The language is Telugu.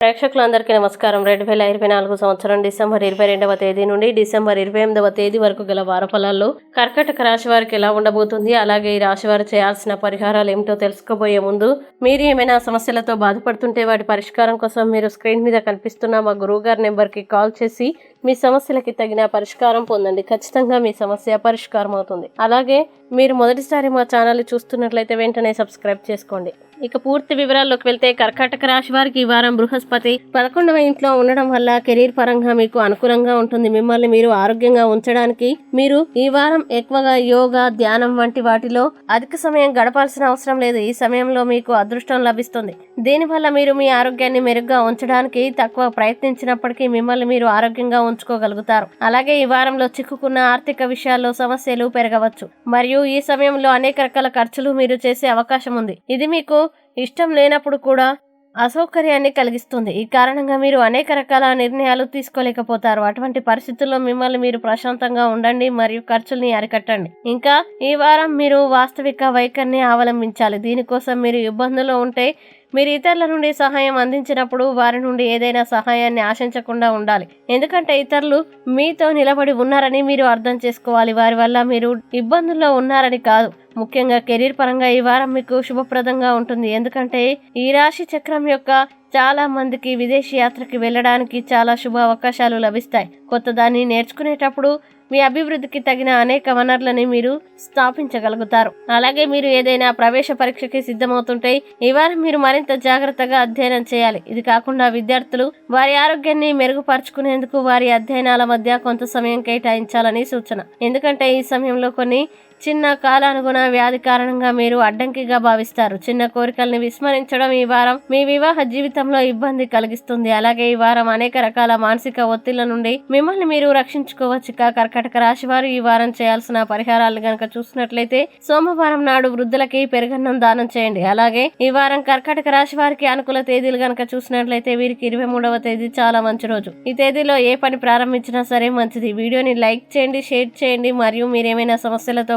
ప్రేక్షకులందరికీ నమస్కారం. రెండు వేల ఇరవై నాలుగు సంవత్సరం డిసెంబర్ ఇరవై రెండవ తేదీ నుండి డిసెంబర్ ఇరవై ఎనిమిదవ తేదీ వరకు గల వారఫలాల్లో కర్కటక రాశి వారికి ఎలా ఉండబోతుంది? అలాగే ఈ రాశి వారు చేయాల్సిన పరిహారాలు ఏమిటో తెలుసుకోబోయే ముందు మీరు ఏమైనా సమస్యలతో బాధపడుతుంటే వాటి పరిష్కారం కోసం మీరు స్క్రీన్ మీద కనిపిస్తున్న మా గురువుగారి నెంబర్కి కాల్ చేసి మీ సమస్యలకి తగిన పరిష్కారం పొందండి. ఖచ్చితంగా మీ సమస్య పరిష్కారం అవుతుంది అలాగే మీరు మొదటిసారి మా ఛానల్ చూస్తున్నట్లయితే వెంటనే సబ్స్క్రైబ్ చేసుకోండి. ఇక పూర్తి వివరాల్లోకి వెళ్తే కర్కాటక రాశి వారికి ఈ వారం బృహస్పతి పదకొండవ ఇంట్లో ఉండడం వల్ల కెరీర్ పరంగా మీకు అనుకూలంగా ఉంటుంది. మిమ్మల్ని మీరు ఆరోగ్యంగా ఉంచడానికి మీరు ఈ వారం ఎక్కువగా యోగా ధ్యానం వంటి వాటిలో అధిక సమయం గడపాల్సిన అవసరం లేదు. ఈ సమయంలో మీకు అదృష్టం లభిస్తుంది. దీనివల్ల మీరు మీ ఆరోగ్యాన్ని మెరుగ్గా ఉంచడానికి తక్కువ ప్రయత్నించినప్పటికీ మిమ్మల్ని మీరు ఆరోగ్యంగా ఉంచుకోగలుగుతారు. అలాగే ఈ వారంలో చిక్కుకున్న ఆర్థిక విషయాల్లో సమస్యలు పెరగవచ్చు. మరియు ఈ సమయంలో అనేక రకాల ఖర్చులు మీరు చేసే అవకాశం ఉంది. ఇది మీకు ఇష్టం లేనప్పుడు కూడా అసౌకర్యాన్ని కలిగిస్తుంది. ఈ కారణంగా మీరు అనేక రకాల నిర్ణయాలు తీసుకోలేకపోతారు. అటువంటి పరిస్థితుల్లో మిమ్మల్ని మీరు ప్రశాంతంగా ఉండండి మరియు ఖర్చుల్ని అరికట్టండి. ఇంకా ఈ వారం మీరు వాస్తవిక వైఖరిని అవలంబించాలి. దీనికోసం మీరు ఇబ్బందులు ఉంటే మీరు ఇతరుల నుండి సహాయం అందించినప్పుడు వారి నుండి ఏదైనా సహాయాన్ని ఆశించకుండా ఉండాలి. ఎందుకంటే ఇతరులు మీతో నిలబడి ఉన్నారని మీరు అర్థం చేసుకోవాలి. వారి వల్ల మీరు ఇబ్బందుల్లో ఉన్నారని కాదు. ముఖ్యంగా కెరీర్ పరంగా ఈ వారం మీకు శుభప్రదంగా ఉంటుంది. ఎందుకంటే ఈ రాశి చక్రం యొక్క చాలా మందికి విదేశీ యాత్రకి వెళ్ళడానికి చాలా శుభ అవకాశాలు లభిస్తాయి. కొత్తదాన్ని నేర్చుకునేటప్పుడు మీ అభివృద్ధికి తగిన అనేక వనరులని మీరు స్థాపించగలుగుతారు. అలాగే మీరు ఏదైనా ప్రవేశ పరీక్షకి సిద్ధమవుతుంటే ఈ వారం మీరు మరింత జాగ్రత్తగా అధ్యయనం చేయాలి. ఇది కాకుండా విద్యార్థులు వారి ఆరోగ్యాన్ని మెరుగుపరుచుకునేందుకు వారి అధ్యయనాల మధ్య కొంత సమయం కేటాయించాలని సూచన. ఎందుకంటే ఈ సమయంలో కొన్ని చిన్న కాలానుగుణ వ్యాధి కారణంగా మీరు అడ్డంకిగా భావిస్తారు. చిన్న కోరికల్ని విస్మరించడం ఈ వారం మీ వివాహ జీవితంలో ఇబ్బంది కలిగిస్తుంది. అలాగే ఈ వారం అనేక రకాల మానసిక ఒత్తిళ్ళ నుండి మిమ్మల్ని మీరు రక్షించుకోవచ్చు. కర్కటక రాశి వారు ఈ వారం చేయాల్సిన పరిహారాలు గనక చూసినట్లయితే సోమవారం నాడు వృద్ధులకి పెరుగన్నం దానం చేయండి. అలాగే ఈ వారం కర్కటక రాశి వారికి అనుకూల తేదీలు గనక చూసినట్లయితే వీరికి ఇరవై మూడవ తేదీ చాలా మంచి రోజు. ఈ తేదీలో ఏ పని ప్రారంభించినా సరే మంచిది. వీడియోని లైక్ చేయండి షేర్ చేయండి. మరియు మీరేమైనా సమస్యలతో